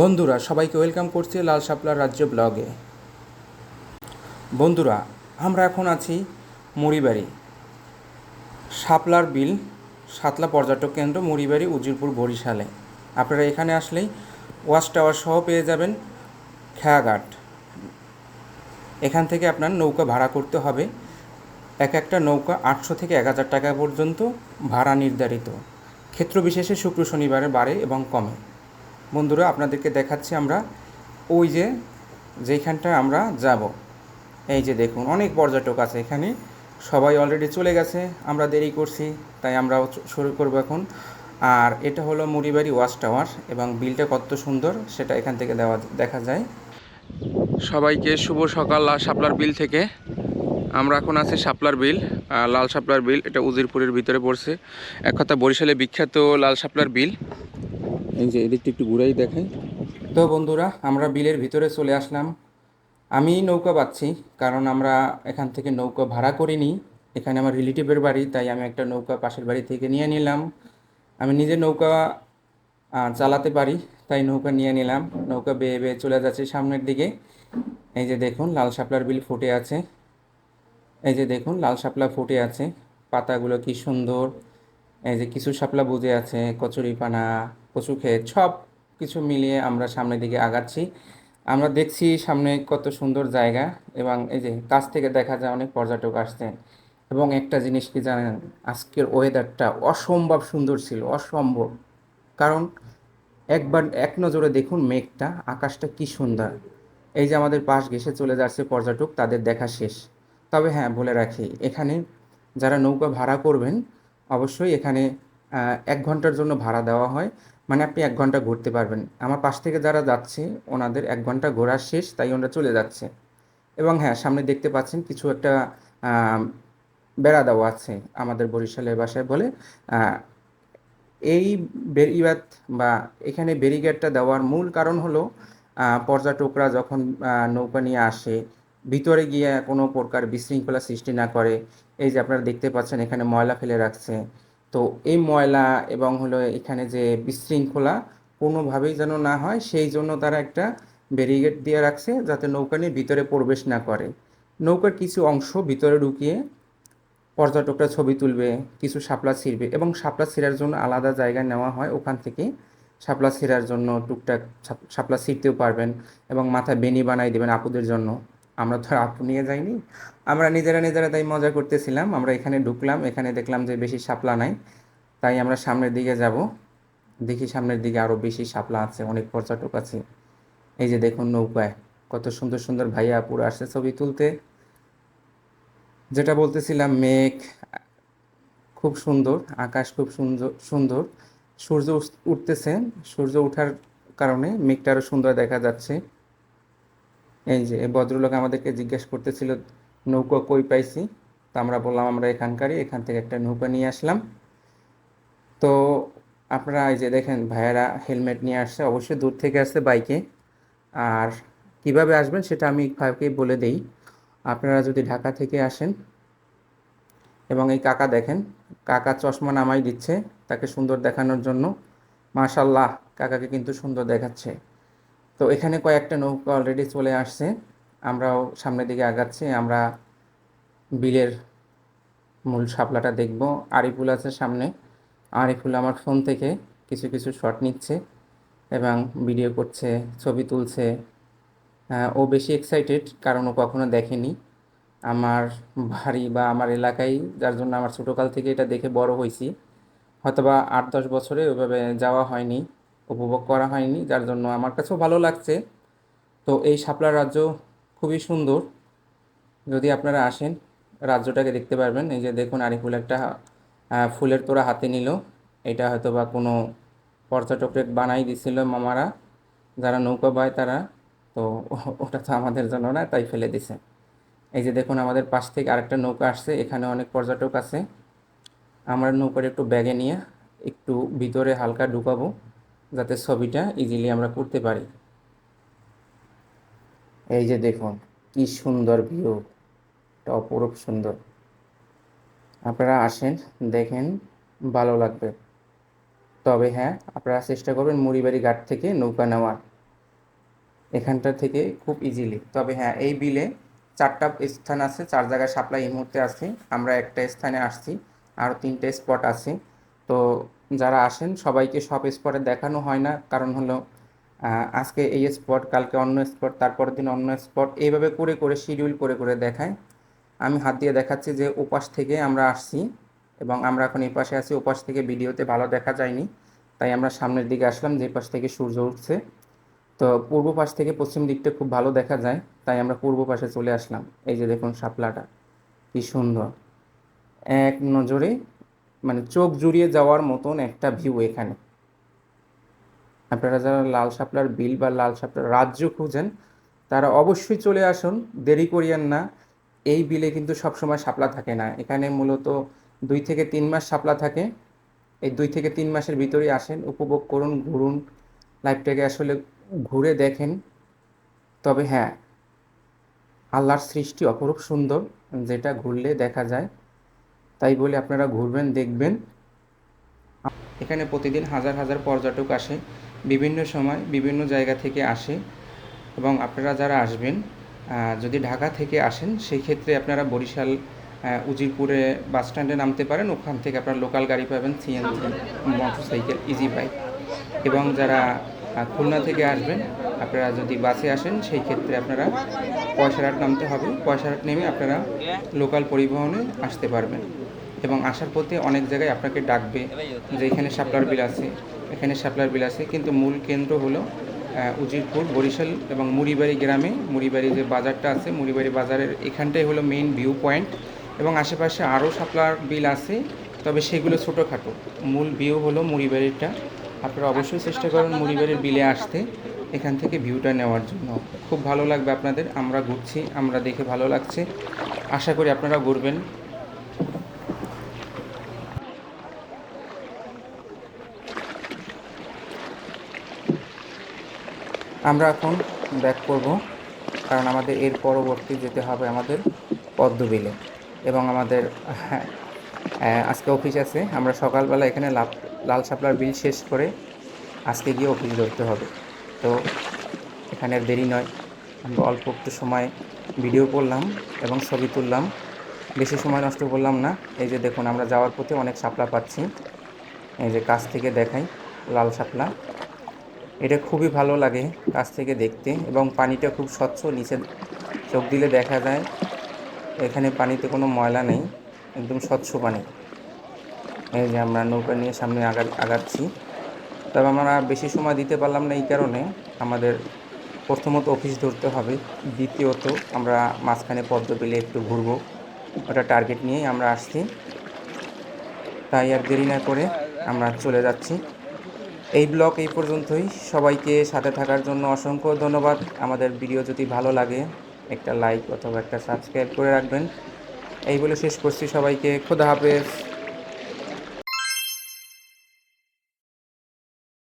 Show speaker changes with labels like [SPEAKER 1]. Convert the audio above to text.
[SPEAKER 1] বন্ধুরা, সবাইকে ওয়েলকাম করছি লাল শাপলার রাজ্য ব্লগে। বন্ধুরা, আমরা এখন আছি মুড়িবাড়ি। শাপলার বিল, সাতলা পর্যটক কেন্দ্র, মুড়িবাড়ি, উজিরপুর, বরিশালে। আপনারা এখানে আসলেই ওয়াচ টাওয়ার সহ পেয়ে যাবেন খেয়াঘাট। এখান থেকে আপনার নৌকা ভাড়া করতে হবে। এক একটা নৌকা আটশো থেকে এক হাজার টাকা পর্যন্ত ভাড়া নির্ধারিত। ক্ষেত্র বিশেষে শুক্র, শনিবারে বাড়ে এবং কমে। বন্ধুরা, আপনাদেরকে দেখাচ্ছি আমরা ওই যে যেখানটা আমরা যাব। এই যে দেখুন, অনেক পর্যটক আছে এখানে। সবাই অলরেডি চলে গেছে, আমরা দেরি করছি, তাই আমরাও চ- শুরু করব এখন। আর এটা হলো মুড়িবাড়ি ওয়াচ টাওয়ার এবং বিলটা কত সুন্দর সেটা এখান থেকে দেওয়া, দেখা যায়। সবাইকে শুভ সকাল, লাল শাপলার বিল থেকে। আমরা এখন আছি শাপলার বিল লাল শাপলার বিল, এটা উজিরপুরের ভিতরে পড়ছে। এক কথা বরিশালে বিখ্যাত লাল শাপলার বিল। এই যে এদিকটা একটু ঘুরাই দেখাই। তো বন্ধুরা, আমরা বিলের ভিতরে চলে আসলাম। আমি নৌকা পাচ্ছি কারণ আমরা এখান থেকে নৌকা ভাড়া করিনি। এখানে আমার রিলেটিভের বাড়ি, তাই আমি একটা নৌকা পাশের বাড়ি থেকে নিয়ে নিলাম। আমি নিজে নৌকা চালাতে পারি, তাই নৌকা নিয়ে নিলাম। নৌকা বেয়ে বেয়ে চলে যাচ্ছে সামনের দিকে। এই যে দেখুন, লাল শাপলার বিল ফুটে আছে। এই যে দেখুন, লাল শাপলা ফুটে আছে। পাতাগুলো কি সুন্দর। এই যে কিছু শাপলা বুঝে আছে কচুরিপানা কচু ক্ষেত, সব কিছু মিলিয়ে আমরা সামনের দিকে আগাচ্ছি। আমরা দেখছি সামনে কত সুন্দর জায়গা এবং এই যে কাছ থেকে দেখা যায় অনেক পর্যটক আসছেন এবং একটা জিনিস কি জানেন, আজকের ওয়েদারটা অসম্ভব সুন্দর ছিল, অসম্ভব। কারণ একবার এক নজরে দেখুন মেঘটা, আকাশটা কি সুন্দর। এই যে আমাদের পাশ ঘেসে চলে যাচ্ছে পর্যটক, তাদের দেখা শেষ। তবে হ্যাঁ বলে রাখি, এখানে যারা নৌকা ভাড়া করবেন অবশ্যই এখানে এক ঘণ্টার জন্য ভাড়া দেওয়া হয়। মানে আপনি এক ঘণ্টা ঘুরতে পারবেন। আমার পাশ থেকে যারা যাচ্ছে, ওনাদের এক ঘণ্টা ঘোরার শেষ, তাই ওনারা চলে যাচ্ছে। এবং হ্যাঁ সামনে দেখতে পাচ্ছেন কিছু একটা বেড়া দেওয়া আছে আমাদের বরিশালের ভাষায় বলে। এই বেরিবাদ বা এখানে ব্যারিকেডটা দেওয়ার মূল কারণ হলো পর্যটকরা যখন নৌকা নিয়ে আসে, ভিতরে গিয়ে কোনো প্রকার বিশৃঙ্খলা সৃষ্টি না করে এই যে আপনারা দেখতে পাচ্ছেন এখানে ময়লা ফেলে রাখছে। তো এই ময়লা এবং হলো এখানে যে বিশৃঙ্খলা কোনোভাবেই যেন না হয়, সেই জন্য তারা একটা ব্যারিকেড দিয়ে রাখছে যাতে নৌকা নিয়ে ভিতরে প্রবেশ না করে। নৌকার কিছু অংশ ভিতরে ঢুকিয়ে পর্যটকরা ছবি তুলবে, কিছু শাপলা ছিঁড়বে এবং শাপলা ছিঁড়ার জন্য আলাদা জায়গা নেওয়া হয় ওখান থেকে। শাপলা ছিঁড়ার জন্য টুকটাক শাপ- শাপলা ছিঁড়তেও পারবেন এবং মাথায় বেনি বানাই দেবেন আপুদের জন্য। আমরা তো আপু নিয়ে যাইনি। আমরা নিজেরা নিজেরা তাই মজা করতেছিলাম। আমরা এখানে ঢুকলাম, এখানে দেখলাম যে বেশি শাপলা নাই। তাই আমরা সামনের দিকে যাব। দেখি সামনের দিকে আরও বেশি শাপলা আছে, অনেক পর্যটক আছে। এই যে দেখুন নৌকায়, কত সুন্দর সুন্দর ভাইয়া আপুরা আসছে ছবি তুলতে। যেটা বলতেছিলাম, মেঘ, খুব সুন্দর, আকাশ খুব সুন্দর সুন্দর। সূর্য উঠতেছে। সূর্য ওঠার কারণে মেঘটা আরও সুন্দর দেখা যাচ্ছে। এই যে ভদ্রলোক আমাদেরকে জিজ্ঞেস করতেছিল, নৌকা কই পাইছি? তো আমরা বললাম, আমরা এখানকারই, এখান থেকে একটা নৌকা নিয়ে আসলাম। তো আপনারা এই যে দেখেন, ভাইয়ারা হেলমেট নিয়ে আসছে, অবশ্যই দূর থেকে আসছে বাইকে। আর কীভাবে আসবেন সেটা আমি ভাইকে বলে দেই। আপনারা যদি ঢাকা থেকে আসেন এবং এই কাকা দেখেন, কাকা চশমা নামাই দিচ্ছে তাকে সুন্দর দেখানোর জন্য। মাশাল্লাহ কাকাকে কিন্তু সুন্দর দেখাচ্ছে। তো এখানে কয়েকটা নৌকা অলরেডি চলে আসছে। আমরাও সামনের দিকে আগাচ্ছি, আমরা বিলের মূল শাপলাটা দেখব। আরিফুল আছে সামনে। আরিফুল আমার ফোন থেকে কিছু কিছু শট নিচ্ছে এবং ভিডিও করছে, ছবি তুলছে। ও বেশি এক্সাইটেড কারণ ও কখনো দেখেনি। আমার বাড়ি বা আমার এলাকায়, যার জন্য আমার ছোটোকাল থেকে এটা দেখে বড় হয়েছি। হয়তোবা আট, দশ বছরে ওইভাবে যাওয়া হয়নি। উপভোগ করা হয়নি, যার জন্য আমার কাছেও ভালো লাগছে। তো এই শাপলা রাজ্য খুবই সুন্দর। যদি আপনারা আসেন, রাজ্যটাকে দেখতে পারবেন। এই যে দেখুন, আরিফুল একটা ফুলের তোড়া হাতে নিল। এটা হয়তো বা কোনো পর্যটকের বানাই দিছিল মামারা। যারা নৌকা বায় তারা, তো ওটা তো আমাদের জন্য না, তাই ফেলে দিছে। এই যে দেখুন, আমাদের পাশ থেকে আরেকটা নৌকা আসছে। এখানে অনেক পর্যটক আছে। আমরা নৌকার একটু ব্যাগে নিয়ে একটু ভিতরে হালকা ঢুকাবো। যাতে ছবিটা ইজিলি আমরা করতে পারি। এই যে দেখুন, কি সুন্দর ভিউ এটা অপরূপ সুন্দর। আপনারা আসেন, দেখেন, ভালো লাগবে। তবে হ্যাঁ আপনারা চেষ্টা করবেন মুড়িবাড়ি ঘাট থেকে নৌকা নেওয়ার। এখানটা থেকে খুব ইজিলি তবে হ্যাঁ এই বিলে চারটা স্থান আছে, চার জায়গায় সাপ্লাই এই মুহূর্তে আছে। আমরা একটা স্থানে আসছি, আরও তিনটে স্পট আছে। তো যারা আসেন, সবাইকে সব স্পটে দেখানো হয় না। কারণ হলো আজকে এই স্পট কালকে অন্য স্পট তারপরের দিন অন্য স্পট এইভাবে করে করে শিডিউল করে করে দেখায়। আমি হাত দিয়ে দেখাচ্ছি যে ওপাশ থেকে আমরা আসছি এবং আমরা এখন এই পাশে আছি। ওপাশ থেকে ভিডিওতে ভালো দেখা যায়নি। তাই আমরা সামনের দিকে আসলাম, যে পাশ থেকে সূর্য উঠছে। তো পূর্ব পাশ থেকে পশ্চিম দিকটা খুব ভালো দেখা যায়। তাই আমরা পূর্ব পাশে চলে আসলাম। এই যে দেখুন, শাপলাটা। কি সুন্দর। এক নজরে মানে চোখ জুড়িয়ে যাওয়ার মতন একটা ভিউ এখানে। আপনারা যারা লাল শাপলার বিল বা লাল শাপলার রাজ্য খুঁজেন, তারা অবশ্যই চলে আসুন। দেরি করিয়েন না। এই বিলে কিন্তু সবসময় শাপলা থাকে না। এখানে মূলত দুই থেকে তিন মাস শাপলা থাকে। এই দুই থেকে তিন মাসের ভিতরেই আসেন, উপভোগ করুন, ঘুরুন। লাইফটাকে আসলে ঘুরে দেখেন। তবে হ্যাঁ আল্লাহর সৃষ্টি অপরূপ সুন্দর। যেটা ঘুরলে দেখা যায়। তাই বলে আপনারা ঘুরবেন, দেখবেন। এখানে প্রতিদিন হাজার হাজার পর্যটক আসে, বিভিন্ন সময় বিভিন্ন জায়গা থেকে আসে এবং আপনারা যারা আসবেন যদি ঢাকা থেকে আসেন, সেই ক্ষেত্রে আপনারা বরিশাল উজিরপুরে বাস স্ট্যান্ডে নামতে পারেন। ওখান থেকে আপনারা লোকাল গাড়ি পাবেন, সিএনজি, মোটরসাইকেল ইজি বাইক এবং যারা খুলনা থেকে আসবেন আপনারা যদি বাসে আসেন, সেই ক্ষেত্রে আপনারা পয়সারহাট নামতে হবে। পয়সারহাট নেমে আপনারা লোকাল পরিবহনে আসতে পারবেন এবং আসার পথে অনেক জায়গায় আপনাকে ডাকবে যে এখানে শাপলার বিল আছে, এখানে শাপলার বিল আছে। কিন্তু মূল কেন্দ্র হলো উজিরপুর, বরিশাল এবং মুড়িবাড়ি গ্রামে। মুড়িবাড়ি যে বাজারটা আছে, মুড়িবাড়ি বাজারের এখানটাই হলো মেইন ভিউ পয়েন্ট এবং আশেপাশে আরও শাপলার বিল আছে, তবে সেগুলো ছোটোখাটো। মূল ভিউ হলো মুড়িবাড়িটা। আপনারা অবশ্যই চেষ্টা করুন মুড়িবাড়ির বিলে আসতে। এখান থেকে ভিউটা নেওয়ার জন্য। খুব ভালো লাগবে আপনাদের আমরা ঘুরছি আমরা দেখে ভালো লাগছে। আশা করি আপনারা ঘুরবেন। আমরা এখন ব্যাক করব কারণ আমাদের এর পরবর্তী যেতে হবে আমাদের পদ্মবিলে। এবং আমাদের হ্যাঁ, আজকে অফিস আছে আমরা সকালবেলা এখানে লাল শাপলার বিল শেষ করে আজকে গিয়ে অফিস ধরতে হবে। তো এখানে আর দেরি নয়। আমরা অল্প একটু সময় ভিডিও করলাম এবং ছবি তুললাম। বেশি সময় নষ্ট করলাম না। এই যে দেখুন, আমরা যাওয়ার পথে অনেক শাপলা পাচ্ছি। এই যে কাছ থেকে দেখাই, লাল শাপলা। এটা খুবই ভালো লাগে কাছ থেকে দেখতে এবং পানিটা খুব স্বচ্ছ। নিচে চোখ দিলে দেখা যায়, এখানে পানিতে কোনো ময়লা নেই, একদম স্বচ্ছ পানি। এই যে আমরা নৌকা নিয়ে সামনে আগা, আগাচ্ছি। তবে আমরা বেশি সময় দিতে পারলাম না এই কারণে আমাদের প্রথমত অফিস ধরতে হবে, দ্বিতীয়ত আমরা মাঝখানে পদ্ম পেলে একটু ঘুরবো। ওটা টার্গেট নিয়েই আমরা আসছি। তাই আর দেরি না করে আমরা চলে যাচ্ছি। এই ব্লগ এই পর্যন্তই। সবাইকে সাথে থাকার জন্য অসংখ্য ধন্যবাদ। আমাদের ভিডিও যদি ভালো লাগে, একটা লাইক অথবা একটা সাবস্ক্রাইব করে রাখবেন। এই বলে শেষ করছি সবাইকে। খোদা হাফেজ।